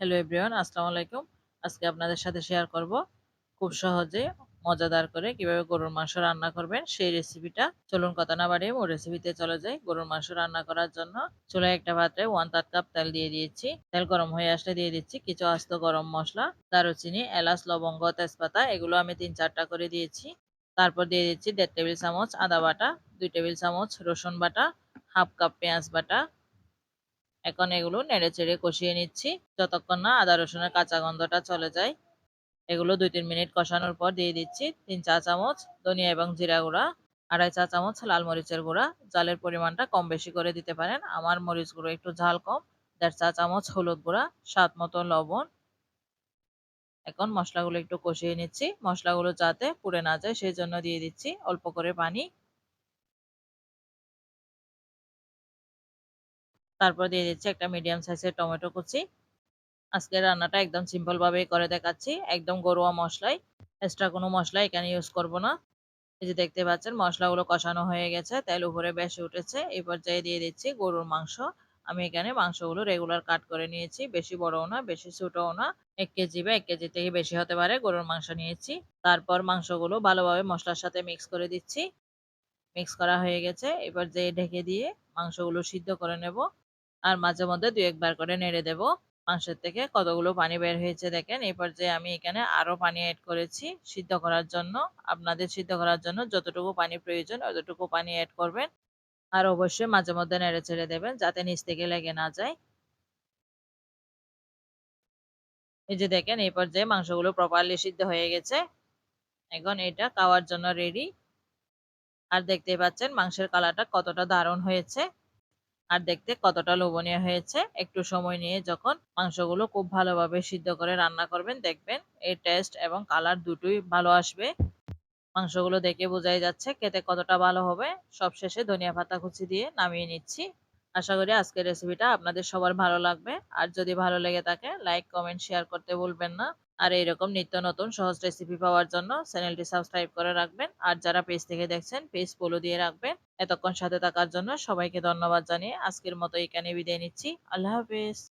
Hello everyone আসসালামু আলাইকুম আজকে আপনাদের সাথে শেয়ার করব খুব সহজে মজাদার করে কীভাবে গরুর মাংস রান্না করবেন সেই রেসিপিটা চলুন কথা না বাড়িয়ে ও রেসিপিতে চলে যাই। গরুর মাংস রান্না করার জন্য চুলায় একটা পাত্রে ওয়ান থার্ড কাপ তেল দিয়ে দিয়েছি। তেল গরম হয়ে আসলে দিয়ে দিচ্ছি কিছু আস্ত গরম মশলা, দারুচিনি, এলাচ, লবঙ্গ, তেজপাতা, এগুলো আমি তিন চারটা করে দিয়েছি। তারপর দিয়ে দিচ্ছি দেড় টেবিল চামচ আদা বাটা, দুই টেবিল চামচ রসুন বাটা, হাফ কাপ পেঁয়াজ বাটা এখন এগুলো নেড়ে চেড়ে কষিয়ে নিচ্ছি। যতক্ষণ না আদা, রসুনের কাঁচা গন্ধটা চলে যায়, এগুলো দুই তিন মিনিট কষানোর পর দিয়ে দিচ্ছি তিন চা চামচ ধনিয়া এবং জিরা গুঁড়া, আড়াই চা চামচ লাল মরিচের গুঁড়া। জালের পরিমাণটা কম বেশি করে দিতে পারেন। আমার মরিচ গুঁড়ো একটু ঝাল কম, দেড় চা চামচ হলুদ গুঁড়া, স্বাদ মতো লবণ। এখন মশলাগুলো একটু কষিয়ে নিচ্ছি। মশলাগুলো যাতে পুড়ে না যায়, সেই জন্য দিয়ে দিচ্ছি অল্প করে পানি। তারপর দিয়ে দিচ্ছি একটা মিডিয়াম সাইজের টমেটো কুচি। আজকের রান্নাটা একদম সিম্পল ভাবেই করে দেখাচ্ছি। একদম গরুয়া মশলাই এক্সট্রা কোনো মশলা এখানে ইউজ করব না। এই যে দেখতে পাচ্ছেন, মশলাগুলো কষানো হয়ে গেছে, তেল উপরে বেশি উঠেছে। এই পর্যায়ে দিয়ে দিচ্ছি গরুর মাংস। আমি এখানে মাংসগুলো রেগুলার কাট করে নিয়েছি, বেশি বড়ও না, বেশি ছোটও না। এক কেজি বা এক কেজি থেকে বেশি হতে পারে, গরুর মাংস নিয়েছি। তারপর মাংসগুলো ভালোভাবে মশলার সাথে মিক্স করে দিচ্ছি। মিক্স করা হয়ে গেছে, এবার যে ঢেকে দিয়ে মাংসগুলো সিদ্ধ করে নেব। আর মাঝে মধ্যে দু একবার করে নেড়ে দেব। মাংসের থেকে কতগুলো পানি বের হয়েছে দেখেন? এই পর্যায়ে আমি এখানে আরও পানি অ্যাড করেছি সিদ্ধ করার জন্য। আপনাদের সিদ্ধ করার জন্য যতটুকু পানি প্রয়োজন অতটুকু পানি অ্যাড করবেন। আর অবশ্যই মাঝে মধ্যে নেড়ে ছেড়ে দেবেন যাতে নিচ থেকে লেগে না যায়। এই যে দেখেন, এই পর্যায়ে মাংসগুলো প্রপারলি সিদ্ধ হয়ে গেছে। এখন এটা খাওয়ার জন্য রেডি আর দেখতে পাচ্ছেন মাংসের কালারটা কতটা দারুণ হয়েছে। আর দেখতে কতটা লোভনীয় হয়েছে। একটু সময় নিয়ে যখন মাংসগুলো খুব ভালোভাবে সিদ্ধ করে রান্না করবেন, দেখবেন এই টেস্ট এবং কালার দুটোই ভালো আসবে। মাংসগুলো দেখে বোঝাই যাচ্ছে খেতে কতটা ভালো হবে। সবশেষে ধনিয়া পাতা কুচি দিয়ে নামিয়ে নিচ্ছি। আশা করি আজকের রেসিপিটা আপনাদের সবার ভালো লাগবে। আর যদি ভালো লেগে থাকে লাইক কমেন্ট শেয়ার করতে ভুলবেন না। আর এইরকম নিত্য নতুন সহজ রেসিপি পাওয়ার জন্য চ্যানেলটি সাবস্ক্রাইব করে রাখবেন। আর যারা পেজ থেকে দেখছেন পেজ ফলো দিয়ে রাখবেন। এতক্ষণ সাথে থাকার জন্য সবাইকে ধন্যবাদ জানিয়ে আজকের মতো এখানে বিদায় নিচ্ছি। আল্লাহ হাফেজ।